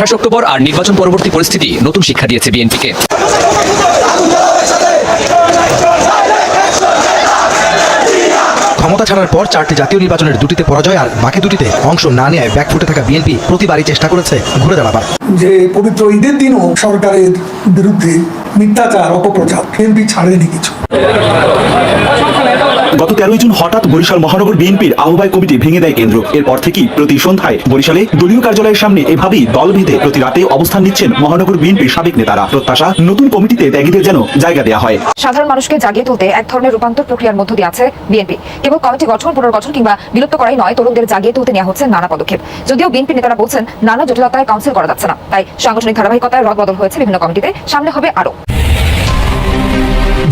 আঠাশ অক্টোবর আর নির্বাচন পরবর্তী পরিস্থিতি নতুন শিক্ষা দিয়েছে বিএনপিকে। ক্ষমতা ছাড়ার পর চারটি জাতীয় নির্বাচনের দুটিতে পরাজয় আর বাকি দুটিতে অংশ না নেয় ব্যাকফুটে থাকা বিএনপি প্রতিবারই চেষ্টা করেছে ঘুরে দাঁড়াবার। যে পবিত্র ঈদের দিনও সরকারের বিরুদ্ধে মিথ্যাচার অপপ্রচার বিএনপি ছাড়েনি কিছু। গত তেরোই জুন হঠাৎ বরিশাল মহানগর বিএনপির আহ্বায়ক কমিটি ভেঙে দেয় কেন্দ্র। এরপর থেকেই প্রতি সন্ধ্যায় বরিশালে দলীয় কার্যালয়ের সামনে এভাবেই দল ভেদে প্রতি রাতে অবস্থান নিচ্ছেন মহানগর বিএনপির সাবেক নেতারা। প্রত্যাশা, নতুন কমিটিতে ত্যাগীদের যেন জায়গা দেওয়া হয়। সাধারণ মানুষকে জাগিয়ে তুলতে এক ধরনের রূপান্তর প্রক্রিয়ার মধ্য দিয়ে আছে বিএনপি। কেবল কমিটি গঠন, পুনর্গঠন কিংবা বিলুপ্ত করাই নয়, তরুণদের জাগিয়ে তুলতে নেওয়া হচ্ছে নানা পদক্ষেপ। যদিও বিএনপি নেতারা বলছেন, নানা জটিলতায় কাউন্সিল করা যাচ্ছে না। তাই সাংগঠনিক ধারাবাহিকতায় রদবদল হয়েছে বিভিন্ন কমিটিতে। সামনে হবে আরও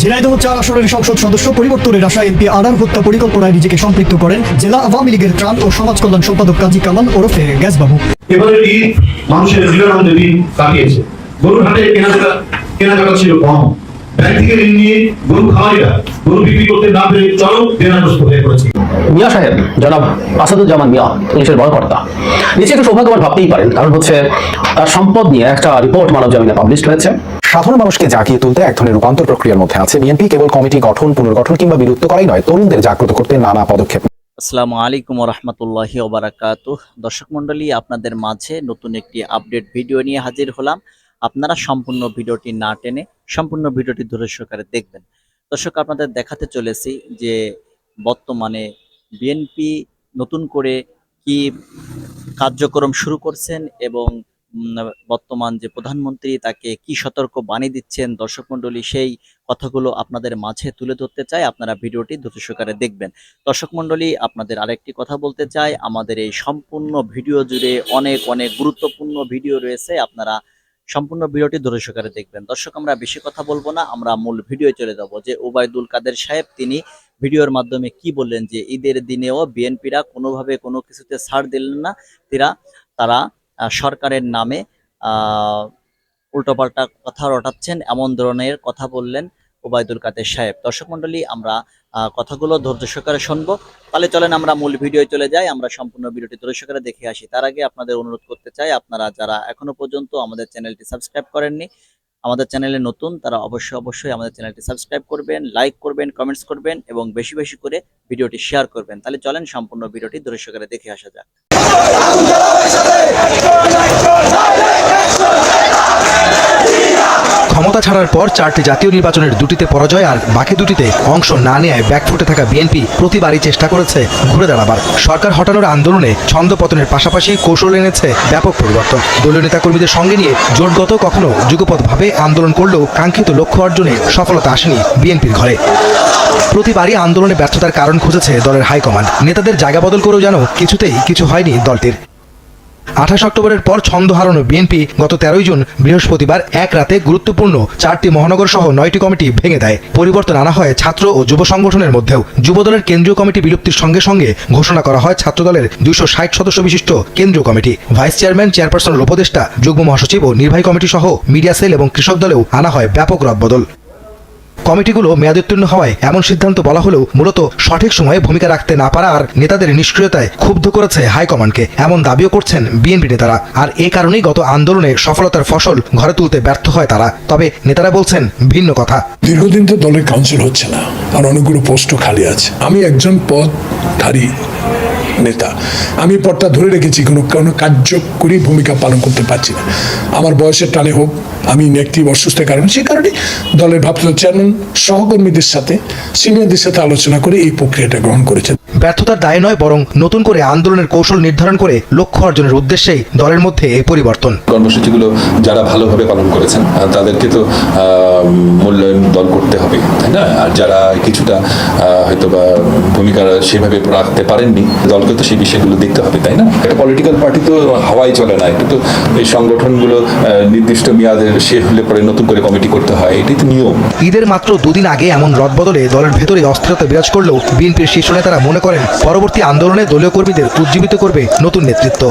ঝিনাইদহ চার আসনের সংসদ সদস্য পরিবর্তনের আশায় এমপি আনার হত্যা পরিকল্পনায় নিজেকে সম্পৃক্ত করেন জেলা আওয়ামী লীগের ত্রাণ ও সমাজ কল্যাণ সম্পাদক কাজী কামাল ওরফে গ্যাসবাবু। ঈদ মানুষের দিন কাটিয়েছে। গরুর হাটে কেনাকাটা ছিল কম। ব্যাংক থেকে ঋণ নিয়ে গরু খামারিরা গরু বিক্রি করতে না পেরে চরম দেনাগ্রস্ত হয়ে পড়েছে। মিয়া সাহেব জনাব আসাদুজ্জামান মিয়া পুলিশের বড় কর্তা। নিচে একটু সৌভাগ্যবান ভাবতেই পারেন কারণ হচ্ছে তার সম্পদ নিয়ে একটা রিপোর্ট মানব জমিনে পাবলিশ হয়েছে। সাধারণ মানুষকে জাগিয়ে তুলতে এক ধরনের রূপান্তর প্রক্রিয়ার মধ্যে আছে। বিএনপি কেবল কমিটি গঠন, পুনর্গঠন কিংবা বিলুপ্ত করাই নয়, তরুণদের জাগ্রত করতে নানা পদক্ষেপ। আসসালামু আলাইকুম রহমতুল্লাহি ওবারাকাত দর্শক মণ্ডলী, আপনাদের মাঝে নতুন একটি আপডেট ভিডিও নিয়ে হাজির হলাম। আপনারা সম্পূর্ণ ভিডিওটি না টেনে সম্পূর্ণ ভিডিওটি ধরে সহকারে দেখবেন। দর্শক, আপনাদের দেখাতে চলেছি যে বর্তমানে বিএনপি নতুন করে কি কার্যক্রম শুরু করছেন এবং বর্তমান যে প্রধানমন্ত্রী তাকে কি সতর্ক বাণী দিচ্ছেন, দর্শক মণ্ডলী, সেই কথাগুলো আপনাদের মাঝে তুলে ধরতে চাই। আপনারা ভিডিওটি ধৈর্য সহকারে দেখবেন। দর্শক মণ্ডলী, আপনাদের আরেকটি কথা বলতে চাই। আমাদের এই সম্পূর্ণ ভিডিও জুড়ে অনেক অনেক গুরুত্বপূর্ণ ভিডিও রয়েছে। আপনারা সম্পূর্ণ ভিডিওটি সহকারে দেখবেন। দর্শক, আমরা বেশি কথা বলব না। আমরা মূল ভিডিও চলে যাব। যে ওবায়দুল কাদের সাহেব, তিনি ভিডিওর মাধ্যমে কি বললেন যে, ঈদের দিনেও বিএনপিরা কোনোভাবে কোনো কিছুতে ছাড় দিলেন না। তারা তারা সরকারের নামে উল্টোপাল্টা কথা রটাচ্ছেন, এমন ধরনের কথা বললেন ওবায়দুল কাদের সাহেব। দর্শক মন্ডলী আমরা কথাগুলো ধৈর্য সহকারে শুনব। তাহলে চলেন আমরা মূল ভিডিও চলে যাই, আমরা সম্পূর্ণ ভিডিওটি ধৈর্য সহকারে দেখে আসি। তার আগে আপনাদের অনুরোধ করতে চাই, আপনারা যারা এখনও পর্যন্ত আমাদের চ্যানেলটি সাবস্ক্রাইব করেননি, আমাদের চ্যানেলে নতুন, তারা অবশ্যই অবশ্যই আমাদের চ্যানেলটি সাবস্ক্রাইব করবেন, লাইক করবেন, কমেন্টস করবেন এবং বেশি বেশি করে ভিডিওটি শেয়ার করবেন। তাহলে চলেন সম্পূর্ণ ভিডিওটি ধৈর্য সহকারে দেখে আসা যাক। ক্ষমতা ছাড়ার পর চারটি জাতীয় নির্বাচনের দুটিতে পরাজয় আর বাকি দুটিতে অংশ না নেয় ব্যাকফুটে থাকা বিএনপি প্রতিবারই চেষ্টা করেছে ঘুরে দাঁড়াবার। সরকার হটানোর আন্দোলনে ছন্দ পতনের পাশাপাশি কৌশল এনেছে ব্যাপক পরিবর্তন। দলীয় নেতাকর্মীদের সঙ্গে নিয়ে জোটগত কখনো যুগপথভাবে আন্দোলন করলেও কাঙ্ক্ষিত লক্ষ্য অর্জনে সফলতা আসেনি বিএনপির ঘরে। প্রতিবারই আন্দোলনে ব্যর্থতার কারণ খুঁজেছে দলের হাইকমান্ড। নেতাদের জায়গা বদল করেও যেন কিছুতেই কিছু হয়নি দলটির। আঠাশ অক্টোবরের পর ছন্দ হারানো বিএনপি গত তেরোই জুন বৃহস্পতিবার এক রাতে গুরুত্বপূর্ণ চারটি মহানগর সহ নয়টি কমিটি ভেঙে দেয়। পরিবর্তন আনা হয় ছাত্র ও যুব সংগঠনের মধ্যেও। যুবদলের কেন্দ্রীয় কমিটি বিলুপ্তির সঙ্গে সঙ্গে ঘোষণা করা হয় ছাত্রদলের দুইশো ষাট সদস্য বিশিষ্ট কেন্দ্রীয় কমিটি। ভাইস চেয়ারম্যান, চেয়ারপারসনের উপদেষ্টা, যুগ্ম মহাসচিব ও নির্বাহী কমিটি সহ মিডিয়া সেল এবং কৃষক দলেও আনা হয় ব্যাপক রদবদল। কমিটিগুলো মেয়াদোত্তীর্ণ হওয়ায় এমন সিদ্ধান্ত বলা হলেও মূলত সঠিক সময়ে ভূমিকা রাখতে না পারা আর নেতাদের নিষ্ক্রিয়তায় ক্ষুব্ধ করেছে হাইকমান্ডকে। এমন দাবিও করছেন বিএনপি নেতারা। আর এ কারণেই গত আন্দোলনে সফলতার ফসল ঘরে তুলতে ব্যর্থ হয় তারা। তবে নেতারা বলছেন ভিন্ন কথা। দীর্ঘদিন তো দলের কাউন্সিল হচ্ছে না। আর অনেকগুলো পোস্টও খালি আছে। আমি একজন পদধারী। নেতা। আমি পদটা ধরে রেখেছি কোনো কোনো কার্যকরী ভূমিকা পালন করতে পারছি না। আমার বয়সের টানে হোক আমি নেগটিভ অসুস্থের কারণে সেই কারণে দলের ভাবতে চেয়ারম্যান সহকর্মীদের সাথে সিনিয়রদের সাথে আলোচনা করে এই প্রক্রিয়াটা গ্রহণ করেছেন। ব্যর্থতার দায় নয় বরং নতুন করে আন্দোলনের কৌশল নির্ধারণ করে লক্ষ্য অর্জনের উদ্দেশ্যেই দলের মধ্যে এই পরিবর্তন। কর্মসূচিগুলো যারা ভালোভাবে পালন করেছেন তাদেরকে তো আহ, মূল্যায়ন দল করতে হবে তাই না? আর যারা কিছুটা আহ, হয়তো বা ভূমিকা সেভাবে রাখতে পারেননি দলকে তো সেই বিষয়গুলো দেখতে হবে, তাই না? একটা পলিটিক্যাল পার্টি তো হাওয়াই চলে না এটা তো এই সংগঠনগুলো নির্দিষ্ট মেয়াদের শেষ হলে পরে নতুন করে কমিটি করতে হয়, এটাই তো নিয়ম। ঈদের মাত্র দুদিন আগে এমন রদবদলে দলের ভেতরে অস্থিরতা বিরাজ করলেও বিএনপির শীর্ষ নেতারা মনে করেন পরবর্তী আন্দোলনে দলীয় কর্মীদের উজ্জীবিত করবে নতুন নেতৃত্ব।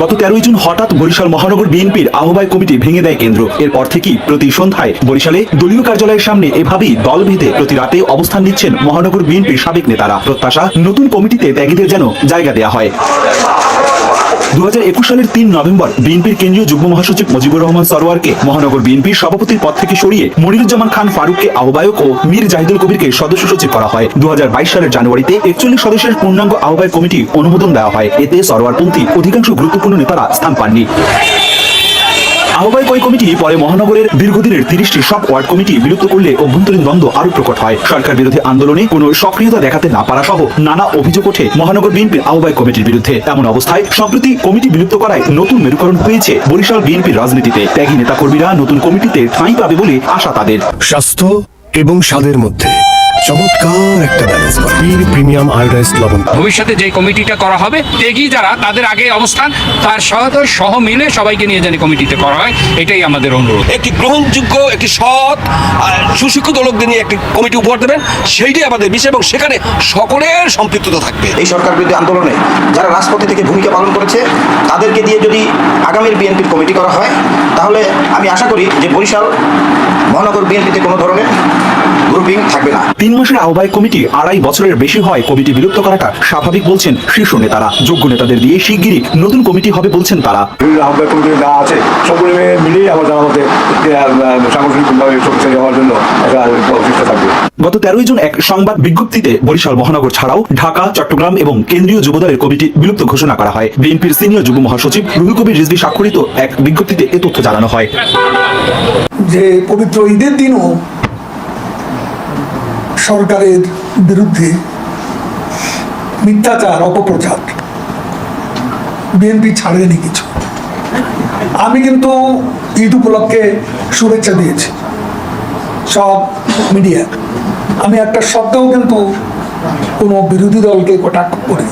গত তেরোই জুন হঠাৎ বরিশাল মহানগর বিএনপির আহ্বায়ক কমিটি ভেঙে দেয় কেন্দ্র। এরপর থেকেই প্রতি সন্ধ্যায় বরিশালে দলীয় কার্যালয়ের সামনে এভাবেই দল ভেদে প্রতি রাতে অবস্থান নিচ্ছেন মহানগর বিএনপির সাবেক নেতারা। প্রত্যাশা, নতুন কমিটিতে ত্যাগীদের যেন জায়গা দেয়া হয়। দু হাজার একুশ সালের তিন নভেম্বর বিএনপির কেন্দ্রীয় যুগ্ম মহাসচিব মুজিবুর রহমান সরোয়ারকে মহানগর বিএনপির সভাপতির পদ থেকে সরিয়ে মনিরুজ্জামান খান ফারুককে আহ্বায়ক ও মীর জাহিদুল কবিরকে সদস্য সচিব করা হয়। দু হাজার বাইশ সালের জানুয়ারিতে একচল্লিশ সদস্যের পূর্ণাঙ্গ আহ্বায়ক কমিটি অনুমোদন দেওয়া হয়। এতে সরোয়ারপন্থী অধিকাংশ গুরুত্বপূর্ণ নেতারা স্থান পাননি। আহ্বায়ক ওই কমিটি পরে মহানগরের দীর্ঘদিনের তিরিশটি সব ওয়ার্ড কমিটি বিলুপ্ত করলে অভ্যন্তরীণ দ্বন্দ্ব আরও প্রকট হয়। সরকার বিরোধী আন্দোলনে কোনো সক্রিয়তা দেখাতে না পারা সহ নানা অভিযোগ ওঠে মহানগর বিএনপির আহ্বায়ক কমিটির বিরুদ্ধে। এমন অবস্থায় সম্প্রতি কমিটি বিলুপ্ত করায় নতুন মেরুকরণ হয়েছে বরিশাল বিএনপির রাজনীতিতে। ত্যাগী নেতাকর্মীরা নতুন কমিটিতে ঠাঁই পাবে বলে আশা তাদের। স্বাস্থ্য এবং স্বাদের মধ্যে। চমৎকার একটা ব্যালেন্স বীর প্রিমিয়াম আয়োডাইজ লবণ ভবিষ্যতে যে কমিটিটা করা হবে তেগি যারা তাদের আগে অবস্থান তার সহায়তা সহ মিলে সবাইকে নিয়ে জানি কমিটিতে করা হয় এটাই আমাদের অনুরোধ। একটি গ্রহণযোগ্য একটি সৎ আর সুশিক্ষিত লোকদের নিয়ে একটি কমিটি উপহার দেবেন সেইটাই আমাদের বিষয় এবং সেখানে সকলের সম্পৃক্ততা থাকবে। এই সরকার বিরোধী আন্দোলনে যারা রাজপথে থেকে ভূমিকা পালন করেছে তাদেরকে দিয়ে যদি আগামীর বিএনপির কমিটি করা হয় তাহলে আমি আশা করি যে বরিশাল মহানগর বিএনপিতে কোনো ধরনের গ্রুপিং থাকবে না। তিন মাসের আহ্বায়ক কমিটি আড়াই বছরের বেশি হয় কমিটি বিলুপ্ত করাটা স্বাভাবিক বলছেন শীর্ষ নেতারা। যোগ্য নেতাদের দিয়ে শিগগিরই নতুন কমিটি হবে বলছেন তারা। আহ্বায়ক কমিটি যা আছে সকলে মিলিয়ে আমার জানা মতে সাংগঠনিকভাবে শক্তিশালী হওয়ার জন্য একটা চেষ্টা থাকবে। গত তেরোই জুন এক সংবাদ বিজ্ঞপ্তিতে বরিশাল মহানগর ছাড়াও ঢাকা চট্টগ্রাম এবং কেন্দ্রীয় যুবদলের কমিটি বিলুপ্ত ঘোষণা করা হয়। বিএনপির সিনিয়র যুগ্ম মহাসচিব রুহুল কবির রিজভি স্বাক্ষরিত এক বিজ্ঞপ্তিতে এ তথ্য জানানো হয়। যে পবিত্র ঈদের দিনও সরকারের বিরুদ্ধে মিথ্যাচার, অপপ্রচার। বিএনপি ছাড়েনি কিছু। আমি কিন্তু ঈদ উপলক্ষে শুভেচ্ছা দিয়েছি সব মিডিয়া। আমি একটা শব্দও কিন্তু কোনো বিরোধী দলকে কটাক্ষ করি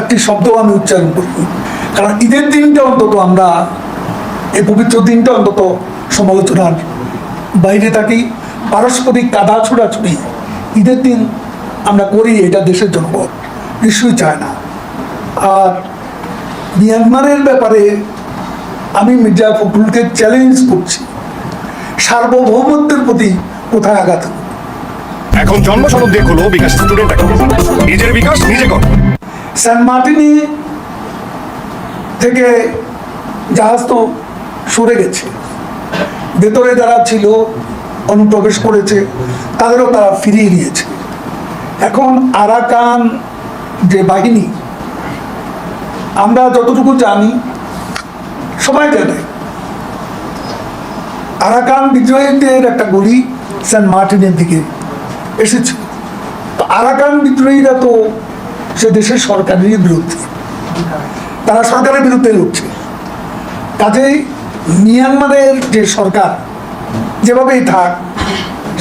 একটি শব্দও আমি উচ্চারণ করি কারণ ঈদের দিনটা অন্তত আমরা, এই পবিত্র দিনটা অন্তত সমালোচনার বাইরে থাকি। পারস্পরিক কাদা ছোড়াছুড়ি ঈদের দিন আমরা করি এটা দেশের জনগণ নিশ্চয়ই চায় না। আর মিয়ানমারের ব্যাপারে আমি মির্জা ফখরুলকে চ্যালেঞ্জ করছি। সার্বভৌমত্বের প্রতি কোথায় আঘাত এখন জন্ম সনদ দিয়ে বিকাশ স্টুডেন্ট নিজের বিকাশ নিজে কর। মার্টিনি থেকে জাহাজ তো সরে গেছে। ভেতরে যারা ছিল অনুপ্রবেশ করেছে, তাদেরও তারা ফিরিয়ে দিয়েছে এখন আরাকান যে বাহিনী, আমরা যতটুকু জানি, সবাই জানে, আরাকান বিদ্রোহীদের একটা গুলি সেন্ট মার্টিনের দিকে এসেছে। তো আরাকান বিদ্রোহীরা তো সে দেশের সরকারেরই বিরুদ্ধে। তারা সরকারের বিরুদ্ধে লড়ছে। কাজেই মিয়ানমারের যে সরকার যেভাবেই থাক,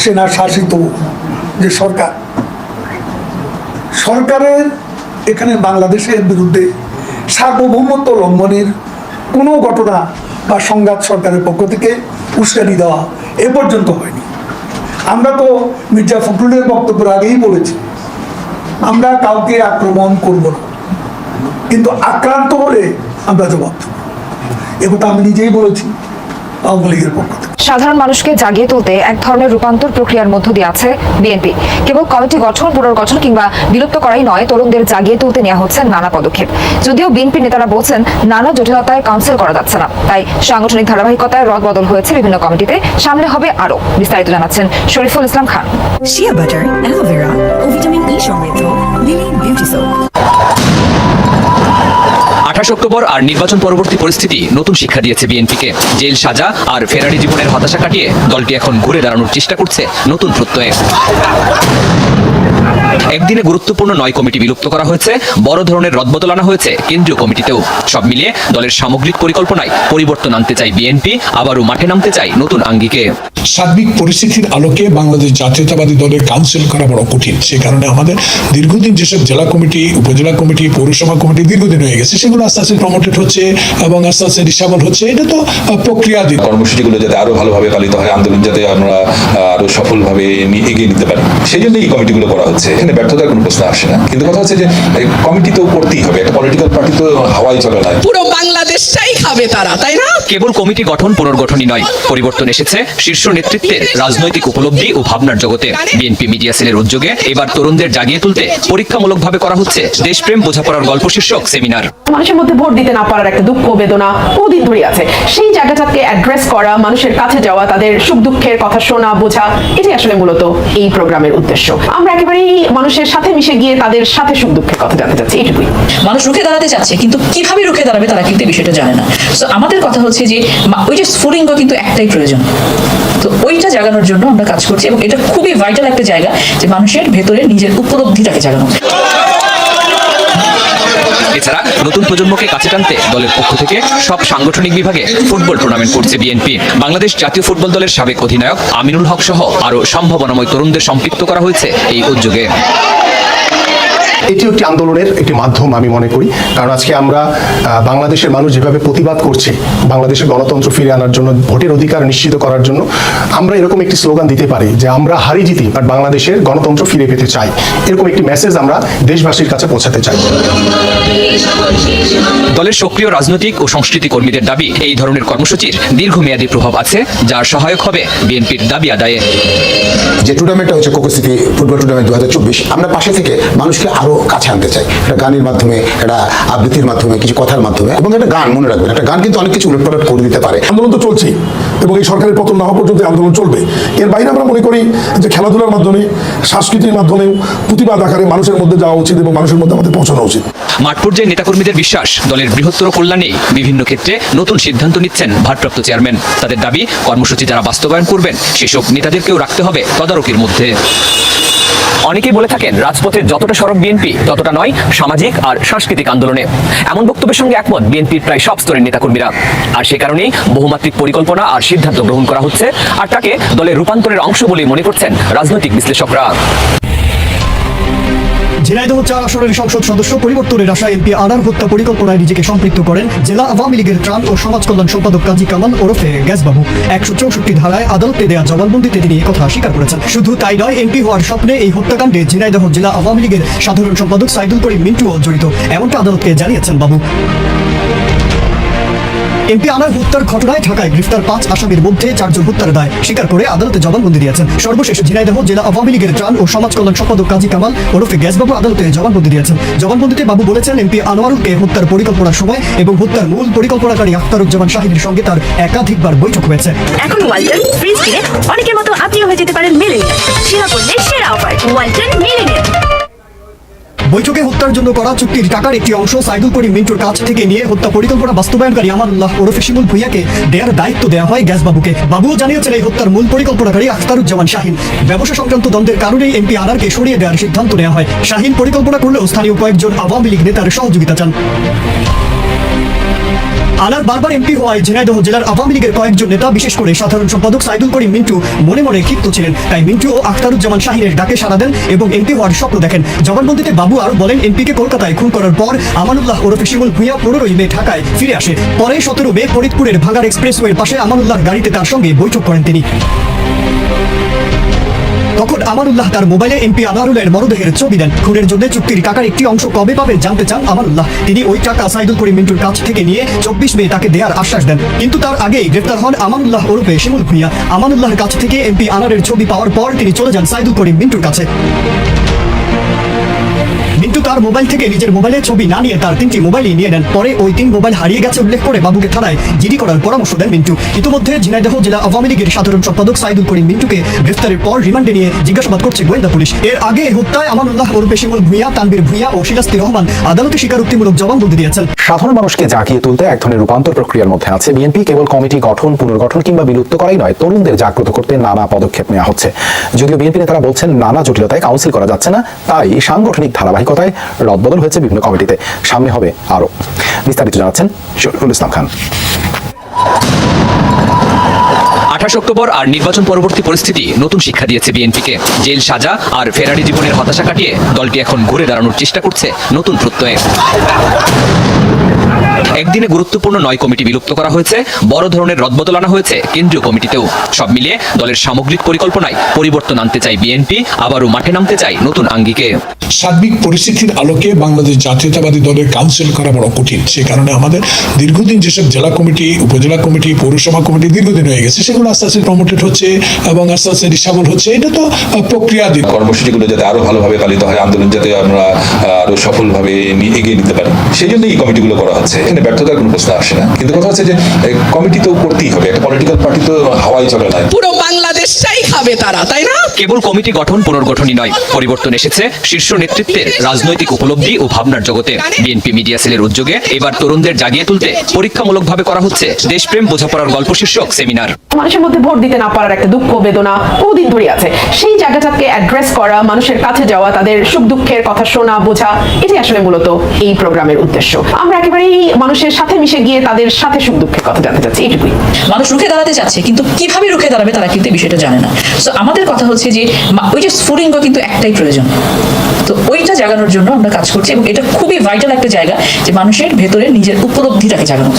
সেনা শাসিত যে সরকার, সরকারের এখানে বাংলাদেশের বিরুদ্ধে সার্বভৌমত্ব লঙ্ঘনের কোনো ঘটনা বা সংঘাত সরকারের পক্ষ থেকে উস্কানি দেওয়া এ পর্যন্ত হয়নি। আমরা তো মির্জা ফখরুলের বক্তব্যের আগেই বলেছি, আমরা কাউকে আক্রমণ করব না। কিন্তু আক্রান্ত হলে আমরা জবাব দেব। একথা আমি নিজেই বলেছি, আওয়ামী লীগের পক্ষ থেকে। সাধারণ মানুষকে জাগিয়ে তুলতে এক ধরনের রূপান্তর প্রক্রিয়ার মধ্য দিয়ে আছে বিএনপি। কেবল কমিটি গঠন, পুনর্গঠন কিংবা বিলুপ্ত করাই নয়, তরুণদের জাগিয়ে তুলতে নেওয়া হচ্ছে নানা পদক্ষেপ। যদিও বিএনপি নেতারা বলছেন, নানা জটিলতায় কাউন্সিল করা যাচ্ছে না। তাই সাংগঠনিক ধারাবাহিকতায় রদ বদল হয়েছে বিভিন্ন কমিটিতে। সামনে হবে আরও, বিস্তারিত জানাচ্ছেন Shariful Islam Khan. Shea butter aloe vera vitamin E সমৃদ্ধ লিলি বিউটি সোপ আঠাশ অক্টোবর আর নির্বাচন পরবর্তী পরিস্থিতি নতুন শিক্ষা দিয়েছে বিএনপিকে। জেল সাজা আর ফেরারি জীবনের হতাশা কাটিয়ে দলটি এখন ঘুরে দাঁড়ানোর চেষ্টা করছে নতুন প্রত্যয়ে। একদিনে গুরুত্বপূর্ণ নয় কমিটি বিলুপ্ত করা হয়েছে, বড় ধরনের রদবদল আনা হয়েছে কেন্দ্রীয় কমিটিতেও। সব মিলিয়ে দলের সামগ্রিক পরিকল্পনায় পরিবর্তন আনতে চাই বিএনপি, আবারও মাঠে নামতে চাই নতুন আঙ্গিকে। সার্বিক পরিস্থিতির আলোকে বাংলাদেশ জাতীয়তাবাদী দলের কাউন্সিল করা বড় কঠিন। সে কারণে আমাদের দীর্ঘদিন যেসব জেলা কমিটি, উপজেলা কমিটি, পৌরসভা কমিটি দীর্ঘদিন হয়ে গেছে, সেগুলো আস্তে আস্তে প্রমোটেড হচ্ছে এবং আস্তে আস্তে হচ্ছে এটা তো আহ, প্রক্রিয়াধীন কর্মসূচিগুলো যাতে আরও ভালোভাবে পালিত হয় আন্দোলন যাতে আমরা আরও সফলভাবে এগিয়ে নিতে পারি। সেই জন্য এই কমিটিগুলো করা হচ্ছে। এখানে ব্যর্থতার কোনো প্রশ্ন আসে না। কিন্তু কথা হচ্ছে যে কমিটি তো করতেই হবে। একটা পলিটিক্যাল পার্টি তো হাওয়াই চলে না। পুরো বাংলাদেশটাই খাবে তারা তাই না? কেবল কমিটি গঠন পুনর্গঠনই নয় পরিবর্তন এসেছে শীর্ষ নেতৃত্বের রাজনৈতিক উপলব্ধি ও ভাবনার জগতে। বিএনপি মিডিয়া সেলের উদ্যোগে এবার তরুণদের জাগিয়ে তুলতে পরীক্ষামূলকভাবে করা হচ্ছে দেশপ্রেম বোঝাপড়ার গল্প শীর্ষক সেমিনার। মধ্যে ভোট দিতে না পারার একটা দুঃখ, বেদনা বহুদিন ধরে আছে। সেই জায়গাটাকে অ্যাড্রেস করা, মানুষের কাছে যাওয়া, তাদের সুখ দুঃখের কথা শোনা, বোঝা, এটাই আসলে মূলত এই প্রোগ্রামের উদ্দেশ্য। আমরা একেবারেই মানুষের সাথে মিশে গিয়ে তাদের সাথে সুখ দুঃখের কথা জানতে চাচ্ছি এইটুকুই মানুষ রুখে দাঁড়াতে চাচ্ছে, কিন্তু কীভাবে রুখে দাঁড়াবে তারা কিন্তু বিষয়টা জানে না। তো আমাদের কথা হচ্ছে যে ওই যে স্ফুলিঙ্গ কিন্তু একটাই প্রয়োজন। তো ওইটা জাগানোর জন্য আমরা কাজ করছি এবং এটা খুবই ভাইটাল একটা জায়গা যে মানুষের ভেতরে নিজের উপলব্ধিটাকে জাগানো। এছাড়া নতুন প্রজন্মকে কাছে টানতে দলের পক্ষ থেকে সব সাংগঠনিক বিভাগে ফুটবল টুর্নামেন্ট করছে বিএনপি বাংলাদেশ জাতীয় ফুটবল দলের সাবেক অধিনায়ক আমিনুল হক সহ আরও সম্ভাবনাময় তরুণদের সম্পৃক্ত করা হয়েছে এই উদ্যোগে। এটি একটি আন্দোলনের একটি মাধ্যম আমি মনে করি। কারণ আজকে আমরা বাংলাদেশের মানুষ যেভাবে প্রতিবাদ করছে বাংলাদেশের গণতন্ত্র ফিরে আনার জন্য ভোটের অধিকার নিশ্চিত করার জন্য আমরা এরকম একটি স্লোগান দিতে পারি যে আমরা হারি জিতি বাট বাংলাদেশের গণতন্ত্র ফিরে পেতে চাই। এরকম একটি মেসেজ আমরা দেশবাসীর কাছে পৌঁছাতে চাই। দলের সক্রিয় রাজনৈতিক ও সংস্কৃতি কর্মীদের দাবি এই ধরনের কর্মসূচির দীর্ঘমেয়াদী প্রভাব আছে যার সহায়ক হবে বিএনপির দাবি আদায়ে। যে টুর্নামেন্টটা হচ্ছে কোকো সিটি ফুটবল টুর্নামেন্ট দুই হাজার চব্বিশ আমরা পাশে থেকে মানুষকে আরও কাছে আনতে চাই। একটা গানের মাধ্যমে একটা আবৃত্তির মাধ্যমে কিছু কথার মাধ্যমে এবং একটা গান মনে রাখবেন। একটা গান কিন্তু অনেক কিছু উলটপালট করে দিতে পারে। আন্দোলন তো চলছেই এবং এই সরকারের পতন না হওয়া পর্যন্ত আন্দোলন চলবে। এর বাইরে আমরা মনে করি যে খেলাধুলার মাধ্যমে সংস্কৃতির মাধ্যমে প্রতিবাদ আকারে মানুষের মধ্যে যাওয়া উচিত এবং মানুষের মধ্যে আমাদের পৌঁছানো উচিত। মাঠ পর্যায়ে নেতাকর্মীদের বিশ্বাস দলের বৃহত্তর কল্যাণেই বিভিন্ন ক্ষেত্রে নতুন সিদ্ধান্ত নিচ্ছেন ভারপ্রাপ্ত চেয়ারম্যান। তাদের দাবি কর্মসূচি যারা বাস্তবায়ন করবেন সেসব নেতাদেরকেও রাখতে হবে তদারকির মধ্যে। অনেকেই বলে থাকেন, রাজপথের যতটা সরব বিএনপি, ততটা নয় সামাজিক আর সাংস্কৃতিক আন্দোলনে। এমন বক্তব্যের সঙ্গে একমত বিএনপির প্রায় সব স্তরের নেতাকর্মীরা। আর সে কারণেই বহুমাত্রিক পরিকল্পনা আর সিদ্ধান্ত গ্রহণ করা হচ্ছে, আর তাকে দলের রূপান্তরের অংশ বলেই মনে করছেন রাজনৈতিক বিশ্লেষকরা। ঝিনাইদহ চার আসনের সংসদ সদস্য পরিবর্তনের আশায় এমপি আনার হত্যা পরিকল্পনায় নিজেকে সম্পৃক্ত করেন জেলা আওয়ামী লীগের ত্রাণ ও সমাজ কল্যাণ সম্পাদক কাজী কামাল ওরফে গ্যাসবাবু। একশো চৌষট্টি ধারায় আদালতে দেয়া জবানবন্দিতে তিনি কথা স্বীকার করেছেন। শুধু তাই নয়, এমপি হওয়ার স্বপ্নে এই হত্যাকাণ্ডে ঝিনাইদহ জেলা আওয়ামী লীগের সাধারণ সম্পাদক সাইদুল করিম মিন্টুও জড়িত। এমনটা আদালতকে জানিয়েছেন বাবু। এমপি আনার হত্যার ঘটনায় ঢাকায় গ্রেফতার পাঁচ আসামির মধ্যে চারজন হত্যার দায় স্বীকার করে আদালতে জবানবন্দি দিয়েছেন। সর্বশেষ ঝিনাইদহ জেলা আওয়ামী লীগের ত্রাণ ও সমাজ কল্যাণ সম্পাদক কাজী কামাল ওরফে গ্যাসবাবু আদালতে জবানবন্দি দিয়েছেন। জবানবন্দিতে বাবু বলেছেন, এমপি আনোয়ারুলকে হত্যার পরিকল্পনার সময় এবং হত্যার মূল পরিকল্পনাকারী আখতারুজ্জামান শাহিনের সঙ্গে তার একাধিকবার বৈঠক হয়েছে। এখন ওয়ালটন ফ্রিজ কিনে অনেকের মতো আপনিও হয়ে যেতে পারেন মিলে সেরা পণ্যের সেরা অফার। ওয়ালটন মিলে বৈঠকে হত্যার জন্য করা চুক্তির টাকার একটি অংশ সাইদুল করিম মিন্টুর কাছ থেকে নিয়ে হত্যা পরিকল্পনা বাস্তবায়নকারী আমানুল্লাহ ওরফে শিমুল ভুইয়াকে দেয়ার দায়িত্ব দেওয়া হয় গ্যাস গ্যাসবাবুকে। বাবুও জানিয়েছেন এই হত্যার মূল পরিকল্পনাকারী আখতারুজ্জামান শাহিন। ব্যবসা সংক্রান্ত দ্বন্দ্বের কারণেই এমপি আনারকে সরিয়ে দেওয়ার সিদ্ধান্ত নেওয়া হয়। শাহিন পরিকল্পনা করলেও স্থানীয় কয়েকজন আওয়ামী লীগ নেতার সহযোগিতা চান। আনার বারবার এমপি হওয়ায় ঝিনাইদহ জেলার আওয়ামী লীগের কয়েকজন নেতা, বিশেষ করে সাধারণ সম্পাদক সাইদুল করিম মিন্টু, মনে মনে ক্ষিপ্ত ছিলেন। তাই মিন্টু ও আখতারুজ্জামান শাহিনের ডাকে সাড়া দেন এবং এমপি হওয়ার স্বপ্ন দেখেন। জবানবন্দিতে বাবু আর বলেন, এমপিকে কলকাতায় খুন করার পর আমানুল্লাহ ওরফে শিমুল ভুইয়া পনেরোই মে ঢাকায় ফিরে আসে। পরে সতেরো মে ফরিদপুরের ভাগার এক্সপ্রেসওয়ের পাশে আমানুল্লাহর গাড়িতে তার সঙ্গে বৈঠক করেন তিনি। তখন আমানুল্লাহ তার মোবাইলে এমপি আনারুলের মরদেহের ছবি দেন। খুনের জন্য চুক্তির টাকার একটি অংশ কবে পাবে জানতে চান আমানুল্লাহ। তিনি ওই টাকা সাইদুল করিম মিন্টুর কাছ থেকে নিয়ে চব্বিশ মে তাকে দেওয়ার আশ্বাস দেন। কিন্তু তার আগেই গ্রেফতার হন আমানুল্লাহ ওরফে শিমুল ভুইয়া। আমানুল্লাহর কাছ থেকে এমপি আনারের ছবি পাওয়ার পর তিনি চলে যান সাইদুল করিম মিন্টুর কাছে। তার মোবাইল থেকে নিজের মোবাইলে ছবি না নিয়ে তার তিনটি মোবাইলই নিয়ে নেন। পরে ওই তিন মোবাইল হারিয়ে গেছে উল্লেখ করে বাবুকে থানায় জিডি করার পরামর্শ দেন মিন্টু। ইতিমধ্যে ঝিনাইদহ জেলা আওয়ামী লীগের সাধারণ সম্পাদক সাইদুল করিম মিন্টুকে গ্রেফতারের পর রিমান্ডে নিয়ে জিজ্ঞাসাবাদ করছে গোয়েন্দা পুলিশ। এর আগে হত্যায় আমানুল্লাহ ওরফে শিমুল ভুইয়া তানবীর ভুইয়া ও শিলাস্তি রহমান আদালতে স্বীকারোক্তিমূলক জবানবন্দি দিয়েছেন। সাধারণ মানুষকে জাগিয়ে তুলতে এক ধরনের রূপান্তর প্রক্রিয়ার মধ্যে আছে। বিএনপি কেবল কমিটি গঠন, পুনর্গঠন কিংবা বিলুপ্ত করাই নয়, তরুণদের জাগ্রত করতে নানা পদক্ষেপ নেওয়া হচ্ছে। যদিও বিএনপি নেতারা বলছেন, নানা জটিলতায় কাউন্সিল করা যাচ্ছে না, তাই সাংগঠনিক ধারাবাহিকতায় রদবদল হয়েছে বিভিন্ন কমিটিতে। সামনে হবে আরও বিস্তারিত জানাচ্ছেন শরীফুল ইসলাম খান। আঠাশ অক্টোবর আর নির্বাচন পরবর্তী পরিস্থিতি নতুন শিক্ষা দিয়েছে বিএনপিকে। জেল সাজা আর ফেরারি জীবনের হতাশা কাটিয়ে দলটি এখন ঘুরে দাঁড়ানোর চেষ্টা করছে নতুন প্রত্যয়ে। একদিনে গুরুত্বপূর্ণ নয় কমিটি বিলুপ্ত করা হয়েছে, বড় ধরনের রদবদল আনা হয়েছে কেন্দ্রীয় কমিটিতেও। সব মিলিয়ে দলের সামগ্রিক পরিকল্পনায় পরিবর্তন আনতে চাই বিএনপি, আবারও মাঠে নামতে চাই নতুন আঙ্গিকে। সার্বিক পরিস্থিতির আলোকে বাংলাদেশ জাতীয়তাবাদী দলের কাউন্সিল করা বড় কঠিন। সে কারণে আমাদের দীর্ঘদিন যেসব জেলা কমিটি, উপজেলা কমিটি, পৌরসভা কমিটি দীর্ঘদিন হয়ে গেছে আস্তে আস্তে প্রমোটেড হচ্ছে এবং আস্তে আস্তে ডিসাবল হচ্ছে এটা তো আহ, কর্মসূচি কর্মসূচিগুলো যাতে আরও ভালোভাবে পালিত হয় আন্দোলন যাতে আমরা আরও সফলভাবে ভাবে এগিয়ে নিতে পারি। সেই জন্য এই কমিটিগুলো করা হচ্ছে। এখানে ব্যর্থতার কোনো প্রশ্ন আসে না। কিন্তু কথা হচ্ছে যে কমিটি তো করতেই হবে। একটা পলিটিক্যাল পার্টি তো হাওয়াই চলে না। পুরো বাংলাদেশটাই খাবে তারা তাই না? কেবল কমিটি গঠন পুনর্গঠনই নয় পরিবর্তন এসেছে শীর্ষ নেতৃত্বের রাজনৈতিক উপলব্ধি ও ভাবনার জগতে। বিএনপি মিডিয়া সেলের উদ্যোগে এবার তরুণদের জাগিয়ে তুলতে পরীক্ষামূলকভাবে করা হচ্ছে দেশপ্রেম বোঝাপড়ার গল্প শীর্ষক সেমিনার। মানুষের মধ্যে ভোট দিতে না পারার একটা দুঃখ বেদনা বহুদিন ধরে আছে। সেই জায়গাটাকে অ্যাড্রেস করা মানুষের কাছে যাওয়া তাদের সুখ দুঃখের কথা শোনা বোঝা এটাই আসলে মূলত এই প্রোগ্রামের উদ্দেশ্য। আমরা একেবারেই মানুষের সাথে মিশে গিয়ে তাদের সাথে সুখ দুঃখের কথা জানতে চাচ্ছি এইটুকুই। মানুষ রুখে দাঁড়াতে চাচ্ছে কিন্তু কীভাবে রুখে দাঁড়াবে তারা কিন্তু বিষয়টা জানে না। আমাদের কথা হচ্ছে যে ওই যে স্ফুলিঙ্গ কিন্তু একটাই প্রয়োজন। তো ওইটা জাগানোর জন্য আমরা কাজ করছি এবং এটা খুবই ভাইটাল একটা জায়গা যে মানুষের ভেতরে নিজের উপলব্ধিটাকে জাগানো।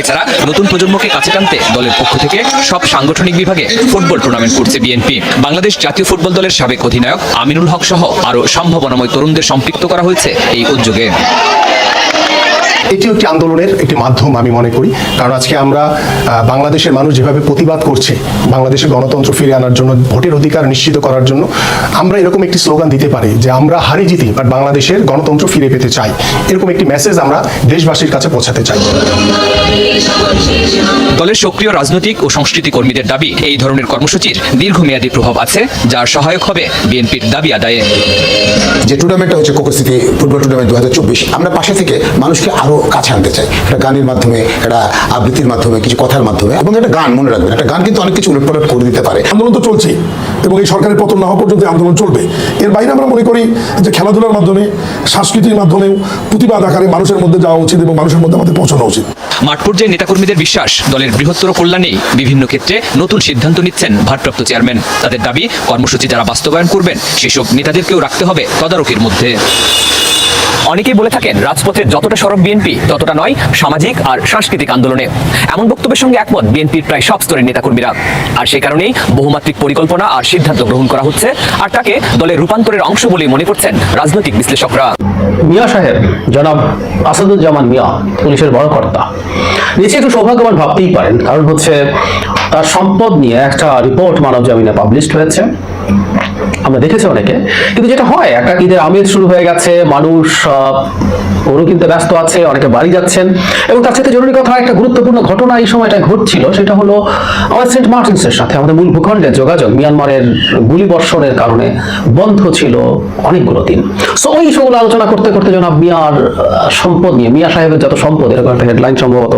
এছাড়া নতুন প্রজন্মকে কাছে টানতে দলের পক্ষ থেকে সব সাংগঠনিক বিভাগে ফুটবল টুর্নামেন্ট করছে বিএনপি। বাংলাদেশ জাতীয় ফুটবল দলের সাবেক অধিনায়ক আমিনুল হক সহ আরও সম্ভাবনাময় তরুণদের সম্পৃক্ত করা হয়েছে এই উদ্যোগে। এটিও একটি আন্দোলনের একটি মাধ্যম আমি মনে করি। কারণ আজকে আমরা বাংলাদেশের মানুষ যেভাবে প্রতিবাদ করছে বাংলাদেশের গণতন্ত্র ফিরে আনার জন্য, ভোটের অধিকার নিশ্চিত করার জন্য, আমরা এরকম একটি স্লোগান দিতে পারি যে আমরা হারি জিতি বাট বাংলাদেশের গণতন্ত্র ফিরে পেতে চাই। এরকম একটি মেসেজ আমরা দেশবাসীর কাছে পৌঁছাতে চাই। দলের সক্রিয় রাজনৈতিক ও সংস্কৃতি কর্মীদের দাবি, এই ধরনের কর্মসূচির দীর্ঘমেয়াদী প্রভাব আছে, যার সহায়ক হবে বিএনপির দাবি আদায়ে। যে টুর্নামেন্টটা হচ্ছে কোকো সিটি ফুটবল টুর্নামেন্ট দু হাজার চব্বিশ, আমরা পাশে থেকে মানুষকে আরও কাছে আনতে চাই। একটা গানের মাধ্যমে, একটা আবৃত্তির মাধ্যমে, কিছু কথার মাধ্যমে, এবং একটা গান মনে রাখবেন। একটা গান কিন্তু অনেক কিছু উলটপালট করে দিতে পারে। আন্দোলন তো চলছেই। এবং এই সরকারের পতন না হওয়া পর্যন্ত আন্দোলন চলবে। এর বাইরে আমরা মনে করি যে খেলাধুলার মাধ্যমে, সংস্কৃতির মাধ্যমেও প্রতিবাদ আকারে মানুষের মধ্যে যাওয়া উচিত এবং মানুষের মধ্যে আমাদের পৌঁছানো উচিত। মাঠ পর্যায়ে নেতাকর্মীদের বিশ্বাস, দলের বৃহত্তর কল্যাণেই বিভিন্ন ক্ষেত্রে নতুন সিদ্ধান্ত নিচ্ছেন ভারপ্রাপ্ত চেয়ারম্যান। তাদের দাবি, কর্মসূচি যারা বাস্তবায়ন করবেন, সেসব নেতাদেরকেও রাখতে হবে তদারকির মধ্যে। অনেকেই বলে থাকেন রাজপথের যতটা সরব বিএনপি, ততটা নয় সামাজিক আর সাংস্কৃতিক আন্দোলনে। এমন বক্তব্যের সঙ্গে একমত বিএনপির প্রায় সব স্তরের নেতাকর্মীরা। আর সে কারণেই বহুমাত্রিক পরিকল্পনা আর সিদ্ধান্ত গ্রহণ করা হচ্ছে আর তাকে দলের রূপান্তরের অংশ বলে মনে করছেন রাজনৈতিক বিশ্লেষকরা। মিয়া সাহেব, জনাব আসাদুজ্জামান মিয়া, পুলিশের বড় কর্তা। নিচে একটু সৌভাগ্যবান ভাবতেই পারেন, কারণ হচ্ছে তার সম্পদ নিয়ে একটা রিপোর্ট মানব জামিনে পাবলিশড হয়েছে। আমরা দেখেছি অনেকে। কিন্তু যেটা হয়, একটা ঈদের আমেজ শুরু হয়ে গেছে, মানুষ গরু কিনতে ব্যস্ত আছে, অনেকে বাড়ি যাচ্ছেন। এবং তার সাথে জরুরি কথা, একটা গুরুত্বপূর্ণ ঘটনা এই সময়টা ঘটছিল, সেটা হলো আমাদের সেন্ট মার্টিনসের সাথে আমাদের মূল ভূখণ্ডের যোগাযোগ মিয়ানমারের গুলি বর্ষণের কারণে বন্ধ ছিল অনেকগুলো দিন। সো ওই ইস্যুগুলো আলোচনা করতে করতে জনাব মিয়ার সম্পদ নিয়ে, মিয়া সাহেবের যত সম্পদ, এরকম একটা হেডলাইন সম্ভবত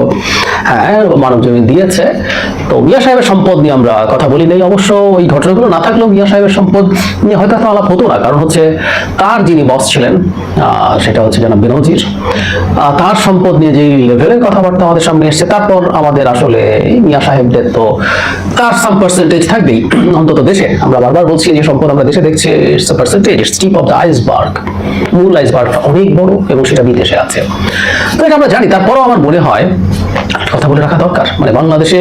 হ্যাঁ মানব জমি দিয়েছে। তো মিয়া সাহেবের সম্পদ নিয়ে আমরা কথা বলি নেই। অবশ্য ওই ঘটনাগুলো না থাকলেও মিয়া সাহেবের সম্পদ নিয়ে হয়তো এত আলাপ হতো না, কারণ হচ্ছে তার যিনি বস ছিলেন সেটা হচ্ছে জনাব বেনজির তার সম্পদ নিয়ে যেই লেভেলের কথাবার্তা আমাদের সামনে এসছে, তারপর আমাদের আসলে মিয়া সাহেবদের তো তার সাম পার্সেন্টেজ থাকবেই অন্তত দেশে। আমরা বারবার বলছি যে সম্পদ আমরা দেশে দেখছি পার্সেন্টেজ অফ দ্য আইসবার্গ মূল অনেক বড় এবং সেটা বিদেশে আছে। তো এটা আমরা জানি, তারপরও আমার মনে হয় কথা বলে রাখা দরকার। মানে বাংলাদেশে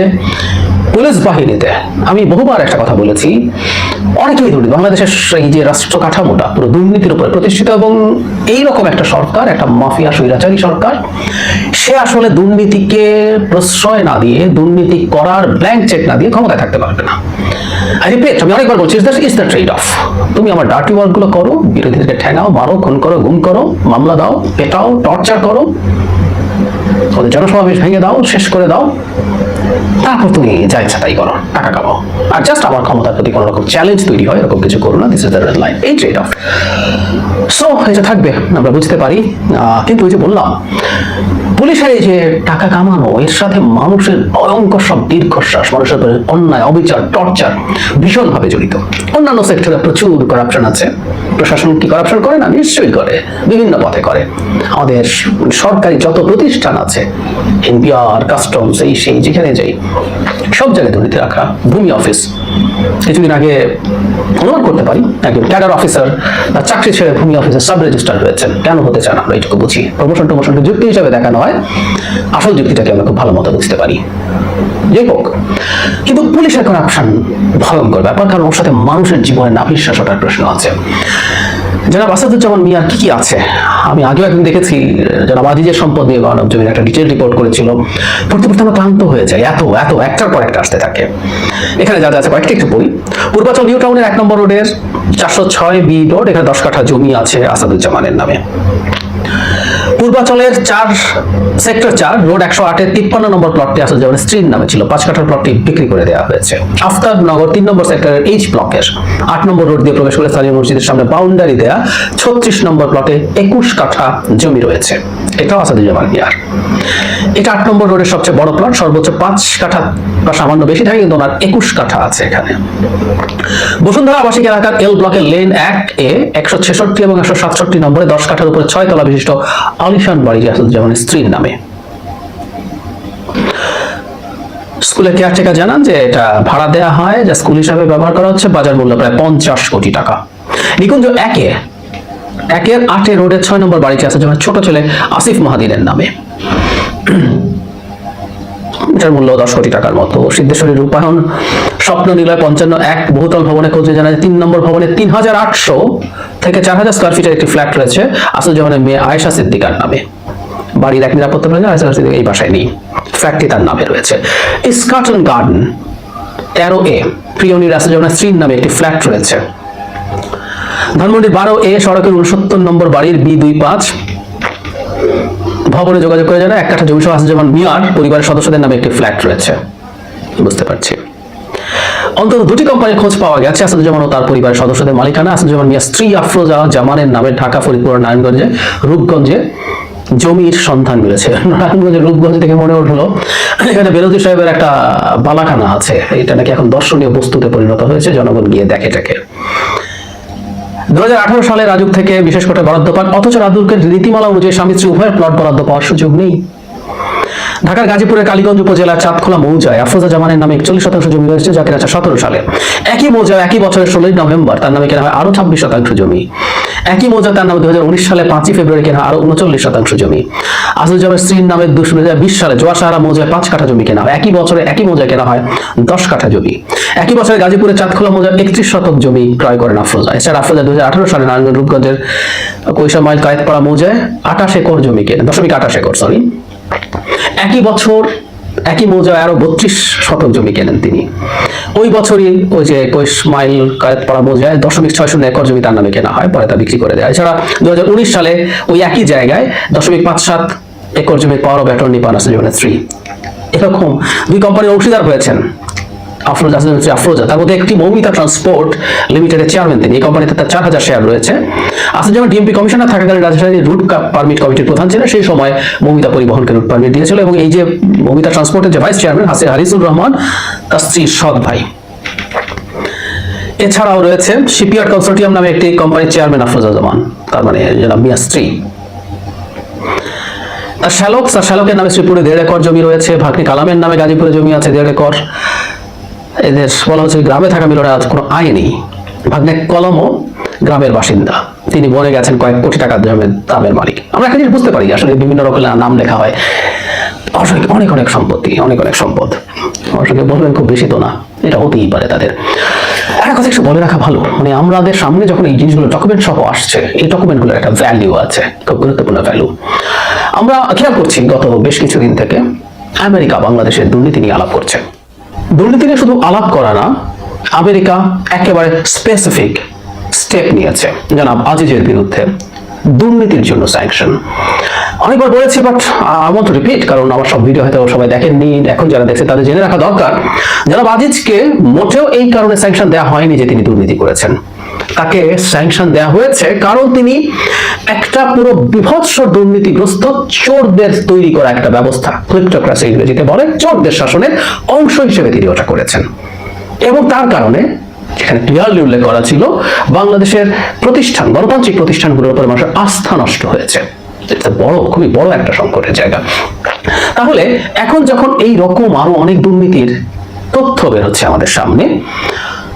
পুলিশ বাহিনীতে, আমি বহুবার একটা কথা বলেছি অনেকেই দুর্নীতি বাংলাদেশের এই যে রাষ্ট্র কাঠামোটা পুরো দুর্নীতির উপরে প্রতিষ্ঠিত এবং এইরকম একটা সরকার, একটা মাফিয়া স্বৈরাচারী সরকার, সে আসলে দুর্নীতিকে প্রশ্রয় না দিয়ে, দুর্নীতি করার ব্ল্যাঙ্ক চেক না দিয়ে ক্ষমতায় থাকতে পারবে না। আই রিপিট আমি অনেকবার বলছি দ্য ট্রেড অফ তুমি আমার ডার্টি ওয়ার্কগুলো করো, বিরোধীদেরকে ঠেঙাও, মারো, খুন করো, গুম করো, মামলা দাও, পেটাও টর্চার করো, ওদের জনসমাবেশ ভেঙে দাও, শেষ করে দাও তারপর তুমি যা ইচ্ছা তাই করো, টাকা কামাও। আর জাস্ট আমার ক্ষমতার প্রতি কোনো রকম চ্যালেঞ্জ তৈরি হয়, এরকম কিছু করো না this is the red line এই ট্রেড অফ সো এটা থাকবে, আমরা বুঝতে পারি কিন্তু ওই যে বললাম, পুলিশের এই যে টাকা কামানো, এর সাথে মানুষের ভয়ঙ্কর সব দীর্ঘশ্বাস, মানুষের অন্যায়, অবিচার টর্চার ভীষণভাবে জড়িত। অন্যান্য সেক্টরে প্রচুর করাপশন আছে। প্রশাসন কি করাপশন করে না? নিশ্চয়ই করে। বিভিন্ন পথে করে। আমাদের সরকারি যত প্রতিষ্ঠান আছে এনপিআর কাস্টমস এই সেই, যেখানে যাই সব জায়গায় দুর্নীতি রাখা, ভূমি অফিস কিছুদিন আগে অনুমান করতে পারি, একজন ক্যাডার অফিসার বা চাকরি ছেড়ে ভূমি অফিসে সাব রেজিস্টার হয়েছেন কেন হতে চান আমরা এইটুকু বুঝি। প্রমোশন টমোশনকে যুক্তি হিসাবে দেখানো হয়, আসল যুক্তিটাকে আমরা খুব ভালো মতো বুঝতে পারি। যাই হোক, কিন্তু পুলিশের করাপশন ভয়ঙ্কর ব্যাপার, কারণ ওর সাথে মানুষের জীবনে নাভিশ্বাস ওঠার প্রশ্ন আছে। জনাব আসাদুজ্জামান মিয়ার কি কি আছে? আমি আগেও একদিন দেখেছি, জনাব আজিজের সম্পদ নিয়ে গণব জমির একটা ডিটেল রিপোর্ট করেছিল। পড়তে পড়তে আমরা ক্লান্ত হয়ে যায় এত এত, একটার পর একটা আসতে থাকে। এখানে যা যা আছে, কয়েকটা একটু বই। পূর্বাচল নিউ টাউনের এক নম্বর রোডের চারশো ছয় বি রোড, এখানে দশ কাঠা জমি আছে আসাদুজ্জামানের নামে। পূর্বাচলের চার সেক্টর চার, রোড একশো আটের তিপ্পান্ন নম্বর প্লটটি আসলে যেমন স্ত্রীর নামে ছিল, পাঁচ কাঠার প্লটটি বিক্রি করে দেওয়া হয়েছে। আফতাবনগর তিন নম্বর সেক্টরের এইচ ব্লকের, আট নম্বর রোড দিয়ে প্রবেশ করে স্থানীয় মসজিদের সামনে বাউন্ডারি দেয়া, ছত্রিশ নম্বর প্লটে একুশ কাঠা জমি রয়েছে। এটাও আসাদুজ্জামান মিয়ার এটা আট নম্বর রোডের সবচেয়ে বড় প্লট সর্বোচ্চ পাঁচ কাঠা বা সামান্য বেশি থাকে, কিন্তু ওনার একুশ কাঠা আছে এখানে। বসুন্ধরা আবাসিক এলাকার এল ব্লকের লেন এক এ একশো ছেষট্টি এবং একশো সাতষট্টি নম্বরে দশ কাঠার উপরে ছয় তলা বিশিষ্ট আলিশান বাড়ি যেমন স্ত্রীর নামে। স্কুলের কেয়ারটেকার জানান যে এটা ভাড়া দেওয়া হয়, যা স্কুল হিসাবে ব্যবহার করা হচ্ছে, বাজার মূল্য প্রায় পঞ্চাশ কোটি টাকা। নিকুঞ্জ একে একের আটে রোডের ছয় নম্বর বাড়িতে আছে যেমন ছোট ছেলে আসিফ মাহাদিনের নামে। এটার মূল্য দশ কোটি টাকার মতো। সিদ্ধেশ্বরী রূপায়ণ, স্বপ্ন নিলয় পঞ্চান্ন এক, বহুতল ভবনে খোঁজে জানা যায় তিন নম্বর ভবনে তিন হাজার আটশো থেকে চার হাজার স্কোয়ার ফিটের একটি ফ্ল্যাট রয়েছে আসল জামানের মেয়ে আয়েশা সিদ্দিকার নামে। বাড়ির এক নিরাপত্তা প্রয়োজন আয়েশা সিদ্দিক এই বাসায় নেই। ফ্ল্যাটটি তার নামে রয়েছে। স্কাটন গার্ডেন তেরো এ প্রিয়নির আসল জামানের স্ত্রীর নামে একটি ফ্ল্যাট রয়েছে। ধানমন্ডির বারো এ সড়কের উনসত্তর নম্বর বাড়ির বি দুই পাঁচ। ভবনে যোগাযোগ করে জানা এক কাঠা জমি সহ যেমন মিয়ার পরিবারের সদস্যদের নামে একটি ফ্ল্যাট রয়েছে। বুঝতে পারছি। অন্তত দুটি কোম্পানির খোঁজ পাওয়া গেছে আসাদুজ্জামান ও তার পরিবারের সদস্যদের মালিকানা। আসাদুজ্জামান মিয়া স্ত্রী আফরোজা জামানের নামে ঢাকা, ফরিদপুর, নারায়ণগঞ্জে, রূপগঞ্জে জমির সন্ধান মিলেছে। নারায়ণগঞ্জের রূপগঞ্জ থেকে মনে উঠল, এখানে বেরোজি সাহেবের একটা বালাখানা আছে। এটা নাকি এখন দর্শনীয় বস্তুতে পরিণত হয়েছে, জনগণ গিয়ে দেখে টেকে দু হাজার আঠারো সালে রাজুক থেকে বিশেষ করে বরাদ্দ পান। অথচ রাজুকের নীতিমালা অনুযায়ী স্বামী স্ত্রী উভয়ের প্লট বরাদ্দ পাওয়ার সুযোগ নেই। ঢাকার গাজীপুরের কালীগঞ্জ উপজেলার চাঁদখোলা মৌজায় আফরোজা জামানের নামে একচল্লিশ শতাংশ জমি রয়েছে, যা কেনা সতেরো সালে। একই মৌজায় একই বছরের ষোলোই নভেম্বর তার নামে কেনা হয় আরও ছাব্বিশ শতাংশ জমি। একই মৌজা তার নামে দু সালে পাঁচই ফেব্রুয়ারি কেনা আরও উনচল্লিশ শতাংশ জমি। আসুজ্জামের স্ত্রীর নামে দু বিশ সালে জোয়াশাহারা মৌজায় পাঁচ কাঠা জমি কেনা হয়। একই বছরে একই মৌজায় কেনা হয় দশ কাঠা জমি। একই বছরে গাজীপুরের চাঁদখোলা মৌজায় একত্রিশ শতক জমি ক্রয় করেন আফরোজা। এছাড়া আফরোজা দুই হাজার সালে নারায়ণগঞ্জ রূপগঞ্জের কৈশা মাইল কায়েতপাড়া মৌজায় আঠাশ একর জমি কেনেন দশমিক আঠাশ একর সরি একই বছর, একই মৌজায় আরও বত্রিশ শতক জমি কেনেন তিনি। ওই বছরই ওই যে একুশ মাইল কায়েতপাড়া মৌজায় দশমিক ছয় শূন্য একর জমি তার নামে কেনা হয়, পরে তা বিক্রি করে দেয়। এছাড়া দুই হাজার উনিশ সালে ওই একই জায়গায় দশমিক পাঁচ সাত একর জমি পাওয়ার অফ অ্যাটর্নি পান আছে জীবনের স্ত্রী এরকম দুই কোম্পানির অংশীদার হয়েছেন। আফরোজা আসলে আফরোজা। তার মধ্যে একটি মৌমিতা ট্রান্সপোর্ট লিমিটেডের চেয়ারম্যান তিনি। এই কোম্পানিতে তার চার হাজার শেয়ার রয়েছে। আসলে যেমন ডিএমপি কমিশনার থাকাকালীন রাজশাহী রুট পারমিট কমিটির প্রধান ছিলেন, সেই সময় মৌমিতা পরিবহনকে রুট পারমিট দিয়েছিল এবং এই যে মৌমিতা ট্রান্সপোর্টের যে ভাইস চেয়ারম্যান হাসি হারিসুর রহমান, তার স্ত্রীর সৎ ভাই। এছাড়াও রয়েছে শিপইয়ার্ড কনসোর্টিয়াম নামে একটি কোম্পানির চেয়ারম্যান আফরোজা জামান তার মানে মিয়া স্ত্রী। শ্যালক শ্যালকের নামে শ্রীপুরে দেড় একর জমি রয়েছে, ভাগ্নি কালামের নামে গাজীপুরে জমি আছে দেড় একর। এদের বলা হচ্ছে গ্রামে থাকা মিলনের কোনো আয় নেই। ভাগ্নে কলমও গ্রামের বাসিন্দা। তিনি বনে গেছেন কয়েক কোটি টাকা দামের দামের মালিক। আমরা একটা জিনিস বুঝতে পারি আসলে বিভিন্ন রকমের নাম লেখা হয়। অসংখ্য অনেক অনেক সম্পত্তি, অনেক অনেক সম্পদ। অসংখ্য বলবেন খুব বেশি তো না, এটা হতেই পারে তাদের। একটা কথা একটু বলে রাখা ভালো মানে আমাদের সামনে যখন এই জিনিসগুলো ডকুমেন্ট সহ আসছে, এই ডকুমেন্টগুলোর একটা ভ্যালু আছে, খুব গুরুত্বপূর্ণ ভ্যালু আমরা খেয়াল করছি গত বেশ কিছুদিন থেকে আমেরিকা, বাংলাদেশের দুর্নীতি নিয়ে আলাপ করছে। দুর্নীতি নিয়ে শুধু আলাপ করা না, আমেরিকা একেবারে স্পেসিফিক স্টেপ নিয়েছে। জনাব আজিজের বিরুদ্ধে দুর্নীতির জন্য স্যাংশন অনেকবার বলেছি but I want to repeat কারণ আমার সব ভিডিও হয়তো সবাই দেখেননি, এখন যারা দেখছে তাদের জেনে রাখা দরকার। যারা আজিজকে মোটেও এই কারণে স্যাংশন দেওয়া হয়নি যে তিনি দুর্নীতি করেছেন। তাকে স্যাংশন দেওয়া হয়েছে, কারণ তিনি একটা পুরো বিভৎস দুর্নীতিগ্রস্ত চোরদের তৈরি করা একটা ব্যবস্থা। ক্রিপ্টোক্রাসি ইংরেজিতে বলে, চোরদের শাসনের অংশ হিসেবে তিনি ওটা করেছেন। এবং তার কারণে, যেখানে ক্লিয়ারলি উল্লেখ করা ছিল, বাংলাদেশের প্রতিষ্ঠান, গণতান্ত্রিক প্রতিষ্ঠানগুলোর উপর মানুষের আস্থা নষ্ট হয়েছে। বড়, খুবই বড় একটা সংকটের জায়গা। তাহলে, এখন যখন এই রকম আরও অনেক দুর্নীতির তথ্য বের হচ্ছে আমাদের সামনে